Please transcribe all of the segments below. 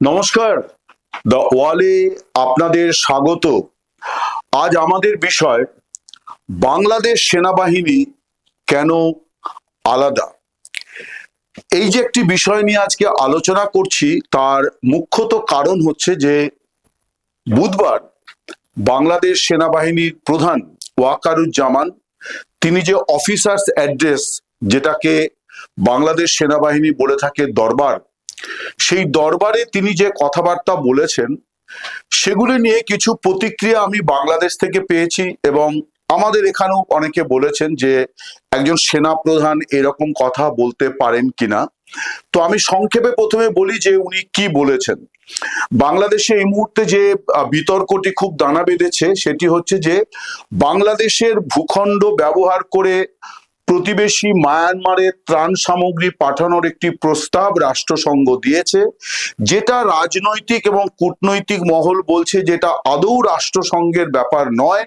নমস্কার। দ্য ওয়ালে আপনাদের স্বাগত। আজ আমাদের বিষয়, বাংলাদেশ সেনাবাহিনী কেন আলাদা? এই যে একটি বিষয় নিয়ে আজকে আলোচনা করছি, তার মুখ্যত কারণ হচ্ছে যে, বুধবার বাংলাদেশ সেনাবাহিনীর প্রধান ওয়াকারুজ্জামান, তিনি যে অফিসার্স অ্যাড্রেস, যেটাকে বাংলাদেশ সেনাবাহিনী বলে থাকে দরবার সেই দরবারে তিনি যে কথাবার্তা বলেছেন, সেগুলি নিয়ে কিছু প্রতিক্রিয়া আমি বাংলাদেশ থেকে পেয়েছি এবং আমাদের এখানেও অনেকে বলেছেন যে একজন সেনা প্রধান এরকম কথা বলতে পারেন কিনা। তো আমি সংক্ষেপে প্রথমে বলি যে উনি কি বলেছেন। বাংলাদেশে এই মুহূর্তে যে বিতর্কটি খুব দানা বেঁধেছে, সেটি হচ্ছে যে বাংলাদেশের ভূখণ্ড ব্যবহার করে প্রতিবেশী মায়ানমারে ত্রাণ সামগ্রী পাঠানোর একটি প্রস্তাব রাষ্ট্রসংঘ দিয়েছে, যেটা রাজনৈতিক এবং কূটনৈতিক মহল বলছে যেটা আদৌ রাষ্ট্রসংঘের ব্যাপার নয়।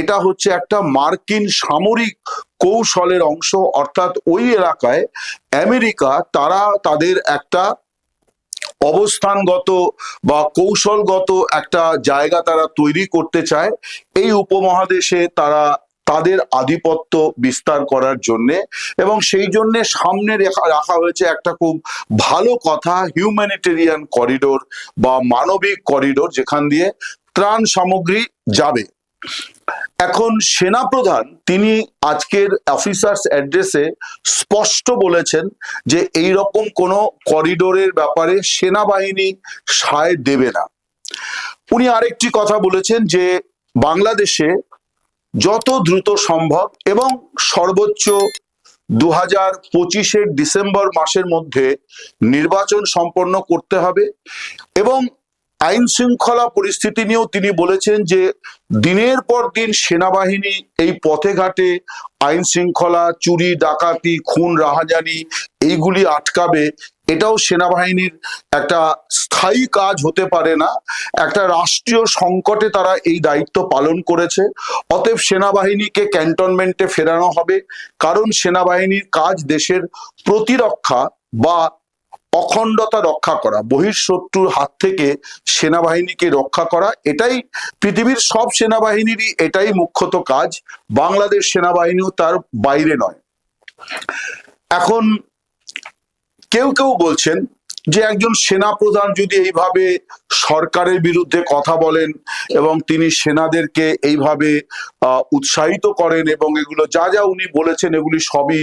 এটা হচ্ছে একটা মার্কিন সামরিক কৌশলের অংশ, অর্থাৎ ওই এলাকায় আমেরিকা, তারা তাদের একটা অবস্থানগত বা কৌশলগত একটা জায়গা তারা তৈরি করতে চায়। এই উপমহাদেশে তারা তাদের আধিপত্য বিস্তার করার জন্য এবং সেই জন্য সামনে রেখা- রাখা হয়েছে একটা খুব ভালো কথা হিউম্যানিটেরিয়ান করিডোর বা মানবিক করিডোর যেখান দিয়ে ত্রাণ সামগ্রী যাবে। এখন সেনাপ্রধান তিনি আজকের অফিসার্স অ্যাড্রেসে স্পষ্ট বলেছেন যে এই রকম কোনো করিডোরের ব্যাপারে সেনাবাহিনী সায় দেবে না। উনি আরেকটি কথা বলেছেন যে বাংলাদেশে যত দ্রুত সম্ভব এবং সর্বোচ্চ দু হাজার পঁচিশের ডিসেম্বর মাসের মধ্যে নির্বাচন সম্পন্ন করতে হবে এবং আইন শৃঙ্খলা পরিস্থিতি নিয়েও তিনি বলেছেন যে দিনের পর দিন সেনাবাহিনী এই পথে ঘাটে আইন শৃঙ্খলা, চুরি, ডাকাতি, খুন, রাহাজানি এইগুলি আটকাবে এটাও সেনাবাহিনীর একটা স্থায়ী কাজ হতে পারে না। একটা রাষ্ট্রীয় সংকটে তারা এই দায়িত্ব পালন করেছে। অতএব সেনাবাহিনীকে ক্যান্টনমেন্টে ফেরানো হবে। কারণ সেনাবাহিনীর কাজ দেশের প্রতিরক্ষা বা অখণ্ডতা রক্ষা করা, বহিঃশত্রুর হাত থেকে সেনাবাহিনীকে রক্ষা করা, এটাই পৃথিবীর সব সেনাবাহিনীরই এটাই মুখ্যত কাজ। বাংলাদেশ সেনাবাহিনীও তার বাইরে নয়। এখন কেউ কেউ বলছেন যে একজন সেনাপ্রধান যদি এইভাবে সরকারের বিরুদ্ধে কথা বলেন এবং তিনি সেনাদেরকে এইভাবে উৎসাহিত করেন এবং এগুলো যা যা উনি বলেছেন এগুলি সবই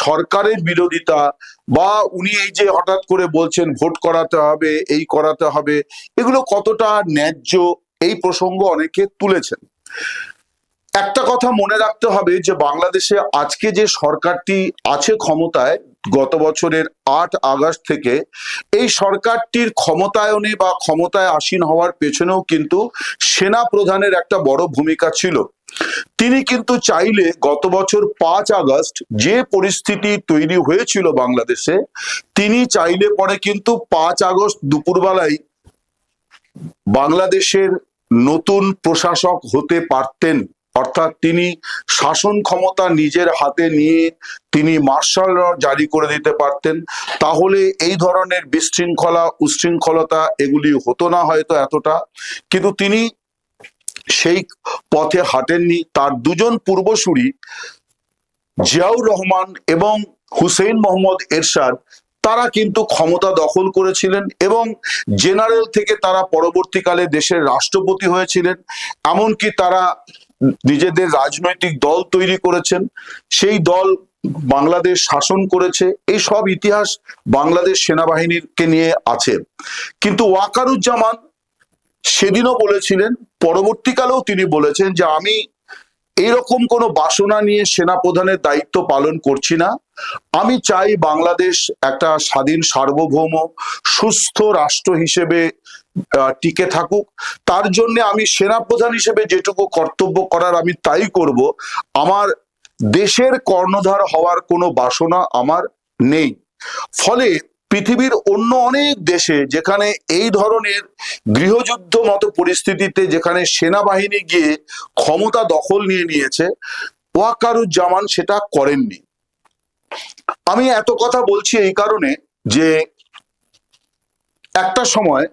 সরকারের বিরোধিতা বা উনি এই যে হঠাৎ করে বলছেন ভোট করাতে হবে, এই করাতে হবে, এগুলো কতটা ন্যায্য এই প্রসঙ্গ অনেকে তুলেছেন। একটা কথা মনে রাখতে হবে যে বাংলাদেশে আজকে যে সরকারটি আছে ক্ষমতায় গত বছরের আট আগস্ট থেকে এই সরকারটির ক্ষমতায়নে বা ক্ষমতায় আসীন হওয়ার পেছনেও কিন্তু সেনা প্রধানের একটা বড় ভূমিকা ছিল। তিনি কিন্তু চাইলে গত বছর পাঁচ আগস্ট যে পরিস্থিতি তৈরি হয়েছিল বাংলাদেশে, তিনি চাইলে পরে কিন্তু পাঁচ আগস্ট দুপুরবেলায় বাংলাদেশের নতুন প্রশাসক হতে পারতেন। অর্থাৎ তিনি শাসন ক্ষমতা নিজের হাতে নিয়ে তিনি মার্শাল ল জারি করে দিতে পারতেন। তাহলে এই ধরনের বিশৃঙ্খলা, উশৃঙ্খলতা এগুলি হতো না হয়তো এতটা। কিন্তু তিনি সেই পথে হাঁটেননি। তার দুজন পূর্বসূরি জিয়াউর রহমান এবং হুসেইন মোহাম্মদ এরশাদ, তারা কিন্তু ক্ষমতা দখল করেছিলেন এবং জেনারেল থেকে তারা পরবর্তীকালে দেশের রাষ্ট্রপতি হয়েছিলেন। এমনকি তারা নিজেদের রাজনৈতিক দল তৈরি করেছেন, সেই দল বাংলাদেশ শাসন করেছে, এই সব ইতিহাস বাংলাদেশ সেনাবাহিনীকে নিয়ে আছে। কিন্তু ওয়াকারুজ্জামান সেদিনও বলেছিলেন, পরবর্তীকালেও তিনি বলেছেন যে আমি এইরকম কোনো বাসনা নিয়ে সেনা প্রধানের দায়িত্ব পালন করছি না। আমি চাই বাংলাদেশ একটা স্বাধীন সার্বভৌম, সুস্থ রাষ্ট্র হিসেবে টিকে থাকুক। তার জন্য আমি সেনাপ্রধান হিসেবে যেটুকু কর্তব্য করার আমি তাই করব, আমার দেশের কর্ণধার হওয়ার কোনো বাসনা আমার নেই। ফলে পৃথিবীর অন্য অনেক দেশে যেখানে এই ধরনের গৃহযুদ্ধ মতো পরিস্থিতিতে যেখানে সেনাবাহিনী গিয়ে ক্ষমতা দখল নিয়ে নিয়েছে, ওয়াকারুজ্জামান সেটা করেননি। আমি এত কথা বলছি এই কারণে যে একটা সময়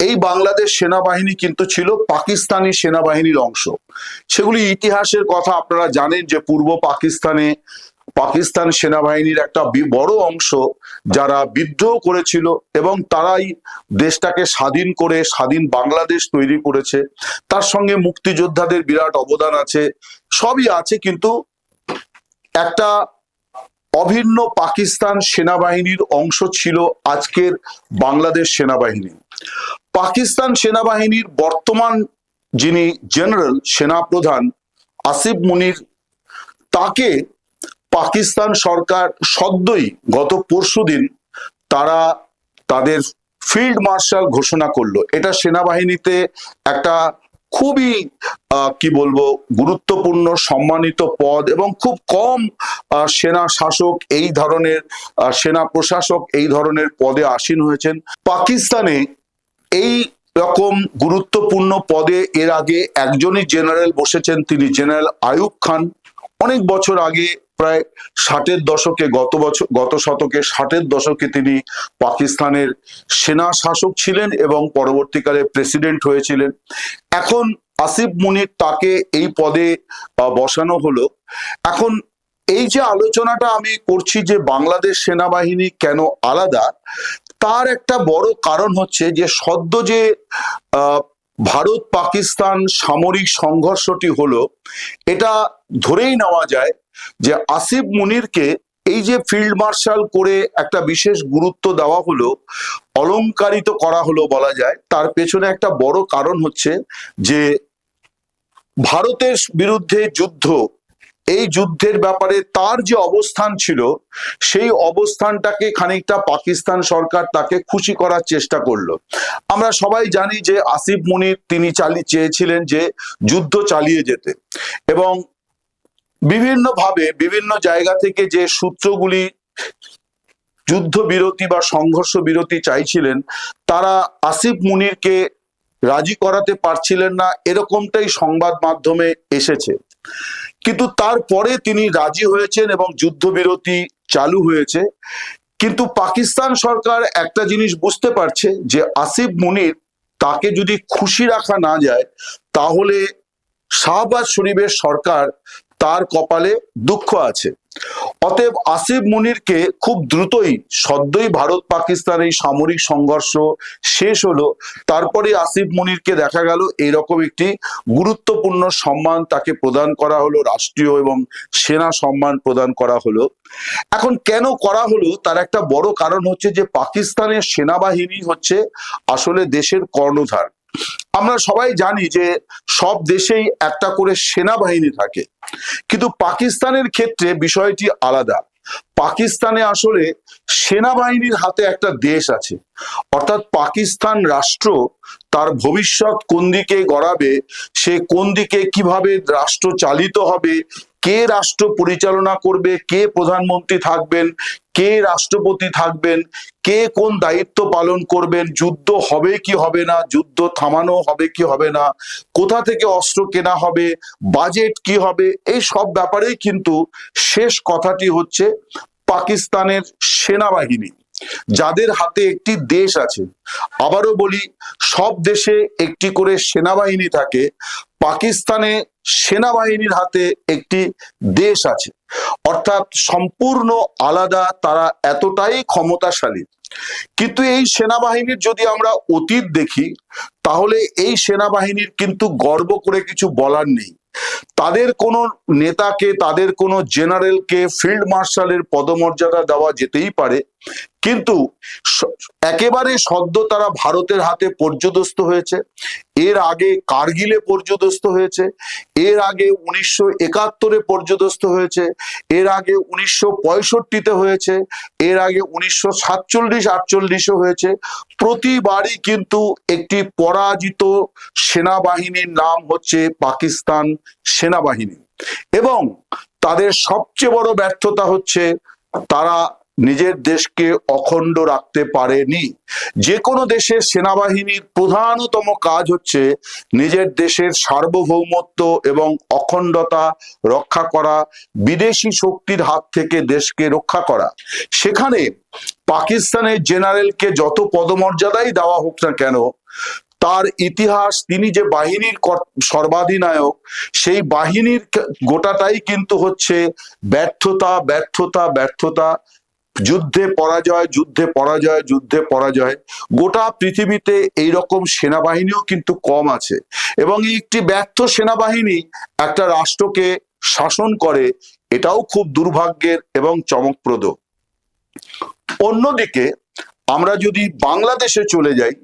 এই বাংলাদেশ সেনাবাহিনী কিন্তু ছিল পাকিস্তানি সেনাবাহিনীর অংশ। সেগুলি ইতিহাসের কথা আপনারা জানেন যে পূর্ব পাকিস্তানে পাকিস্তান সেনাবাহিনীর একটা বড় অংশ যারা বিদ্রোহ করেছিল এবং তারাই দেশটাকে স্বাধীন করে স্বাধীন বাংলাদেশ তৈরি করেছে। তার সঙ্গে মুক্তিযোদ্ধাদের বিরাট অবদান আছে। সবই আছে কিন্তু একটা অভিন্ন পাকিস্তান সেনাবাহিনীর অংশ ছিল আজকের বাংলাদেশ সেনাবাহিনী। পাকিস্তান সেনাবাহিনীর বর্তমান যিনি জেনারেল সেনাপ্রধান আসিফ মুনির, তাকে পাকিস্তান সরকার সদ্যই গত পরশুদিন তারা তাদের ফিল্ড মার্শাল ঘোষণা করল। এটা সেনাবাহিনীতে একটা খুবই কি বলব, গুরুত্বপূর্ণ, সম্মানিত পদ এবং খুব কম সেনা শাসক এই ধরনের সেনা প্রশাসক এই ধরনের পদে আসীন হয়েছেন। পাকিস্তানে এই রকম গুরুত্বপূর্ণ পদে এর আগে একজনই জেনারেল বসেছেন, তিনি জেনারেল আয়ুব খান। অনেক বছর আগে, প্রায় ষাটের দশকে, গত বছর, গত শতকে, ষাটের দশকে তিনি পাকিস্তানের সেনা শাসক ছিলেন এবং পরবর্তীকালে প্রেসিডেন্ট হয়েছিলেন। এখন আসিফ মুনির তাকে এই পদে বসানো হলো। এখন এই যে আলোচনাটা আমি করছি যে বাংলাদেশ সেনাবাহিনী কেন আলাদা তার একটা বড় কারণ হচ্ছে যে সদ্য যে ভারত পাকিস্তান সামরিক সংঘর্ষটি হলো, এটা ধরেই নেওয়া যায় যে আসিফ মুনিরকে এই যে ফিল্ড মার্শাল করে একটা বিশেষ গুরুত্ব দেওয়া হলো অলংকারিত করা হলো বলা যায়, তার পেছনে একটা বড় কারণ হচ্ছে যে ভারতের বিরুদ্ধে যুদ্ধ এই যুদ্ধের ব্যাপারে তার যে অবস্থান ছিল, সেই অবস্থানটাকে খানিকটা পাকিস্তান সরকার তাকে খুশি করার চেষ্টা করল। আমরা সবাই জানি যে আসিফ মুনির তিনি চালিয়ে চেয়েছিলেন যে যুদ্ধ চালিয়ে যেতে এবং বিভিন্নভাবে বিভিন্ন জায়গা থেকে যে সূত্রগুলি যুদ্ধ বিরতি বা সংঘর্ষ বিরতি চাইছিলেন, তারা আসিফ মুনিরকে রাজি করাতে পারছিলেন না, এরকমটাই সংবাদ মাধ্যমে এসেছে। কিন্তু তারপরে তিনি রাজি হয়েছেন এবং যুদ্ধবিরতি চালু হয়েছে। কিন্তু পাকিস্তান সরকার একটা জিনিস বুঝতে পারছে যে আসিফ মুনির তাকে যদি খুশি রাখা না যায়, তাহলে শাহবাজ শরীফের সরকার তার কপালে দুঃখ আছে। অতএব আসিফ মুনিরকে খুব দ্রুতই, সদ্যই ভারত পাকিস্তান এই সামরিক সংঘর্ষ শেষ হলো। তারপরে আসিফ মুনিরকে দেখা গেল এইরকম একটি গুরুত্বপূর্ণ সম্মান তাকে প্রদান করা হলো, রাষ্ট্রীয় এবং সেনা সম্মান প্রদান করা হলো। এখন কেন করা হলো? তার একটা বড় কারণ হচ্ছে যে পাকিস্তানের সেনাবাহিনী হচ্ছে আসলে দেশের কর্ণধার। আমরা সবাই জানি যে সব দেশেই একটা করে সেনাবাহিনী থাকে। কিন্তু পাকিস্তানের ক্ষেত্রে বিষয়টি আলাদা। পাকিস্তানে আসলে সেনাবাহিনীর হাতে একটা দেশ আছে। অর্থাৎ পাকিস্তান রাষ্ট্র তার ভবিষ্যৎ কোন দিকে গড়াবে, সে কোন দিকে কীভাবে রাষ্ট্র চালিত হবে কে রাষ্ট্র পরিচালনা করবে, কে প্রধানমন্ত্রী থাকবেন, কে রাষ্ট্রপতি থাকবেন, কে কোন দায়িত্ব পালন করবেন, যুদ্ধ হবে কি হবে না, যুদ্ধ থামানো হবে কি হবে না, কোথা থেকে অস্ত্র কেনা হবে, বাজেট কি হবে, এই সব ব্যাপারেই কিন্তু শেষ কথাটি হচ্ছে পাকিস্তানের সেনাবাহিনী। যাদের হাতে একটি দেশ আছে। আবারও বলি, সব দেশে একটি করে সেনাবাহিনী থাকে, পাকিস্তানে সেনাবাহিনীর হাতে একটি দেশ আছে। অর্থাৎ সম্পূর্ণ আলাদা, তারা এতটাই ক্ষমতাশালী। কিন্তু এই সেনাবাহিনীর যদি আমরা অতীত দেখি, তাহলে এই সেনাবাহিনীর কিন্তু গর্ব করে কিছু বলার নেই। তাদের কোনো নেতাকে, তাদের কোনো জেনারেলকে, ফিল্ড মার্শালের পদমর্যাদা দেওয়া যেতেই পারে কিন্তু একেবারে সদ্য তারা ভারতের হাতে পর্যদস্ত হয়েছে। এর আগে কার্গিলে পর্যদস্ত হয়েছে, এর আগে উনিশশো একাত্তরে পর্যদস্ত হয়েছে, এর আগে উনিশশো পঁয়ষট্টিতে হয়েছে, এর আগে উনিশশো সাতচল্লিশ আটচল্লিশে হয়েছে। প্রতিবারই কিন্তু একটি পরাজিত সেনাবাহিনীর নাম হচ্ছে পাকিস্তান সেনাবাহিনী। এবং তাদের সবচেয়ে বড় ব্যর্থতা হচ্ছে তারা নিজের দেশকে অখণ্ড রাখতে পারেনি। যে কোনো দেশের সেনাবাহিনীর প্রধানতম কাজ হচ্ছে নিজের দেশের সার্বভৌমত্ব এবং অখণ্ডতা রক্ষা করা, বিদেশি শক্তির হাত থেকে দেশকে রক্ষা করা। সেখানে পাকিস্তানের জেনারেলকে যত পদমর্যাদাই দেওয়া হোক না কেন, তার ইতিহাস, তিনি যে বাহিনীর সর্বাধিনায়ক, সেই বাহিনীর গোটাটাই কিন্তু হচ্ছে ব্যর্থতা ব্যর্থতা ব্যর্থতা। যুদ্ধে পরাজয় যুদ্ধে পরাজয় যুদ্ধে পরাজয়। গোটা পৃথিবীতে এই রকম সেনাবাহিনীও কিন্তু কম আছে এবং একটি ব্যর্থ সেনাবাহিনী একটা রাষ্ট্রকে শাসন করে, এটাও খুব দুর্ভাগ্যের এবং চমকপ্রদ। অন্যদিকে আমরা যদি বাংলাদেশে চলে যাই,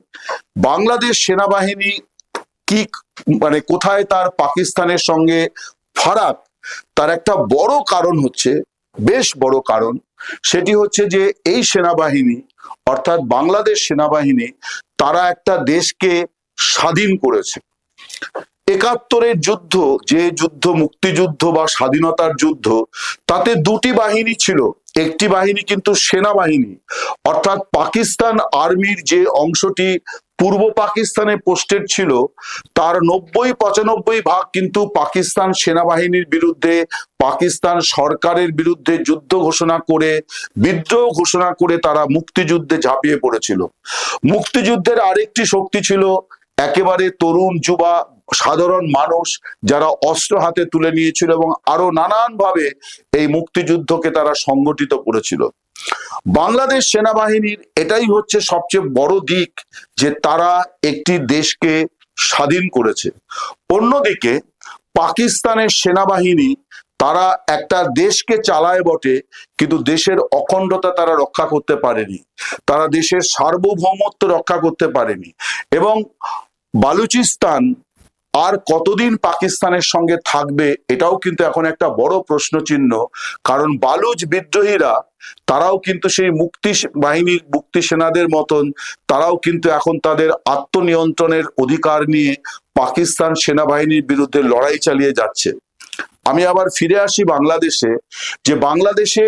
বাংলাদেশ সেনাবাহিনী কি মানে কোথায় তার পাকিস্তানের সঙ্গে ফারাক, তার একটা বড় কারণ হচ্ছে, বেশ বড় কারণ সেটি হচ্ছে যে এই সেনাবাহিনী, অর্থাৎ বাংলাদেশ সেনাবাহিনী, তারা একটা দেশকে স্বাধীন করেছে। একাত্তরের যুদ্ধ, যে যুদ্ধ, মুক্তিযুদ্ধ বা স্বাধীনতার যুদ্ধ, তাতে দুটি বাহিনী ছিল। একটি বাহিনী কিন্তু সেনাবাহিনী, অর্থাৎ পাকিস্তান আর্মির যে অংশটি পূর্ব পাকিস্তানে পোস্টেড ছিল। তার নব্বই, পঁচানব্বই ভাগ কিন্তু পাকিস্তান সেনাবাহিনীর বিরুদ্ধে, পাকিস্তান সরকারের বিরুদ্ধে যুদ্ধ ঘোষণা করে, বিদ্রোহ ঘোষণা করে তারা মুক্তিযুদ্ধে ঝাঁপিয়ে পড়েছিল। মুক্তিযুদ্ধের আরেকটি শক্তি ছিল একেবারে তরুণ যুবা সাধারণ মানুষ যারা অস্ত্র হাতে তুলে নিয়েছিল এবং আরও নানানভাবে এই মুক্তিযুদ্ধকে তারা সংগঠিত করেছিল। বাংলাদেশ সেনাবাহিনীর এটাই হচ্ছে সবচেয়ে বড় দিক যে তারা একটি দেশকে স্বাধীন করেছে। অন্যদিকে পাকিস্তানের সেনাবাহিনী তারা একটা দেশকে চালায় বটে, কিন্তু দেশের অখণ্ডতা তারা রক্ষা করতে পারেনি। তারা দেশের সার্বভৌমত্ব রক্ষা করতে পারেনি। এবং বালুচিস্তান আর কতদিন পাকিস্তানের সঙ্গে থাকবে এটাও কিন্তু এখন একটা বড় প্রশ্ন চিহ্ন কারণ বালুচ বিদ্রোহীরা, তারাও কিন্তু সেই মুক্তি বাহিনীর মুক্তি সেনাদের মতন, তারাও কিন্তু এখন তাদের আত্মনিয়ন্ত্রণের অধিকার নিয়ে পাকিস্তান সেনাবাহিনীর বিরুদ্ধে লড়াই চালিয়ে যাচ্ছে। আমি আবার ফিরে আসি বাংলাদেশে, যে বাংলাদেশে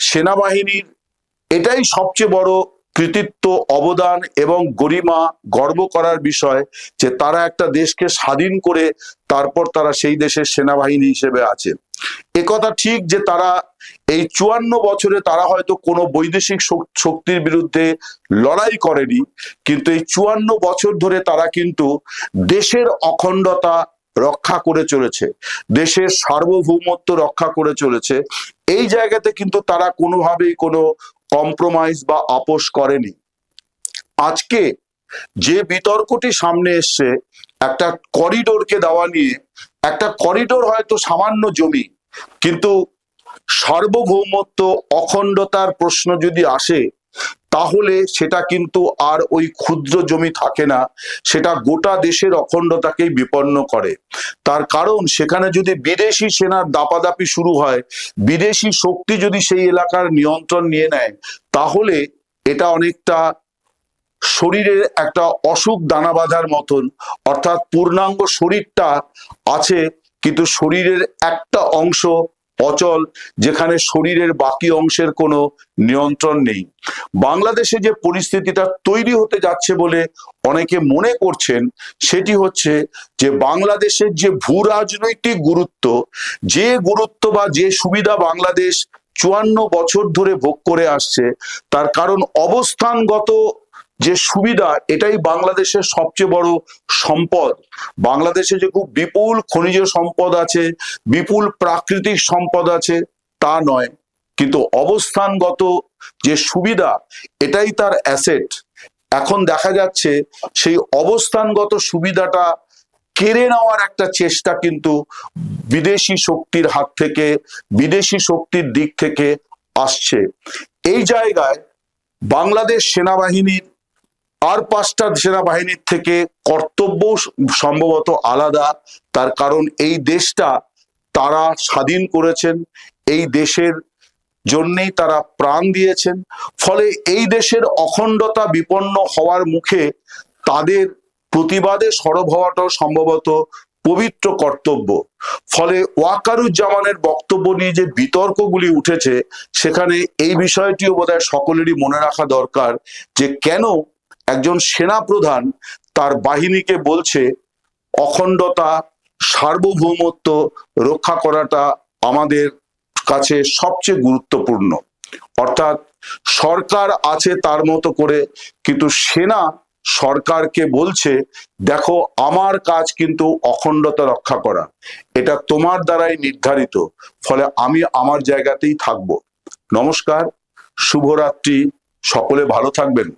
সেনাবাহিনীর এটাই সবচেয়ে বড় কৃতিত্ব, অবদান এবং গরিমা গর্ব করার বিষয় যে তারা একটা দেশকে স্বাধীন করে তারপর তারা সেই দেশের সেনাবাহিনী হিসেবে আছে। একথা ঠিক যে তারা এই চুয়ান্ন বছরে তারা হয়তো কোনো বৈদেশিক শক্তির বিরুদ্ধে লড়াই করেনি, কিন্তু এই চুয়ান্ন বছর ধরে তারা কিন্তু দেশের অখণ্ডতা রক্ষা করে চলেছে, দেশের সার্বভৌমত্ব রক্ষা করে চলেছে। এই জায়গাতে কিন্তু তারা কোনোভাবেই কোনো কম্প্রোমাইজ বা আপোষ করেনি। আজকে যে বিতর্কটি সামনে এসছে, একটা করিডোরকে দেওয়া নিয়ে, একটা করিডোর হয়তো সামান্য জমি, কিন্তু সার্বভৌমত্ব অখণ্ডতার প্রশ্ন যদি আসে তাহলে সেটা কিন্তু আর ওই ক্ষুদ্র জমি থাকে না, সেটা গোটা দেশের অখণ্ডতাকেই বিপন্ন করে। তার কারণ সেখানে যদি বিদেশি সেনার দাপাদাপি শুরু হয়, বিদেশি শক্তি যদি সেই এলাকার নিয়ন্ত্রণ নিয়ে নেয়, তাহলে এটা অনেকটা শরীরের একটা অসুখ দানা বাঁধার মতন, অর্থাৎ পূর্ণাঙ্গ শরীরটা আছে, কিন্তু শরীরের একটা অংশ অচল যেখানে শরীরের বাকি অংশের কোনো নিয়ন্ত্রণ নেই। বাংলাদেশে যে পরিস্থিতিটা তৈরি হতে যাচ্ছে বলে অনেকে মনে করছেন, সেটি হচ্ছে যে বাংলাদেশের যে ভূ রাজনৈতিক গুরুত্ব, যে গুরুত্ব বা যে সুবিধা বাংলাদেশ চুয়ান্ন বছর ধরে ভোগ করে আসছে, তার কারণ অবস্থানগত যে সুবিধা এটাই বাংলাদেশের সবচেয়ে বড় সম্পদ। বাংলাদেশে যে খুব বিপুল খনিজ সম্পদ আছে, বিপুল প্রাকৃতিক সম্পদ আছে, তা নয়। কিন্তু অবস্থানগত যে সুবিধা, এটাই তার অ্যাসেট এখন দেখা যাচ্ছে সেই অবস্থানগত সুবিধাটা কেড়ে নেওয়ার একটা চেষ্টা কিন্তু বিদেশি শক্তির হাত থেকে, বিদেশি শক্তির দিক থেকে আসছে। এই জায়গায় বাংলাদেশ সেনাবাহিনীর আর পাঁচটা সেনাবাহিনীর থেকে কর্তব্য সম্ভবত আলাদা। তার কারণ এই দেশটা তারা স্বাধীন করেছেন, এই দেশের জন্যেই তারা প্রাণ দিয়েছেন। ফলে এই দেশের অখণ্ডতা বিপন্ন হওয়ার মুখে তাদের প্রতিবাদে সরব হওয়াটাও সম্ভবত পবিত্র কর্তব্য। ফলে ওয়াকারুজ্জামানের বক্তব্য নিয়ে যে বিতর্কগুলি উঠেছে, সেখানে এই বিষয়টিও বোধহয় সকলেরই মনে রাখা দরকার যে কেন একজন সেনা প্রধান তার বাহিনীকে বলছে, অখণ্ডতা, সার্বভৌমত্ব রক্ষা করাটা আমাদের কাছে সবচেয়ে গুরুত্বপূর্ণ। অর্থাৎ সরকার আছে তার মতো করে, কিন্তু সেনা সরকারকে বলছে, দেখো, আমার কাজ কিন্তু অখণ্ডতা রক্ষা করা। এটা তোমার দ্বারাই নির্ধারিত, ফলে আমি আমার জায়গাতেই থাকব। নমস্কার, শুভরাত্রি, সকলে ভালো থাকবেন।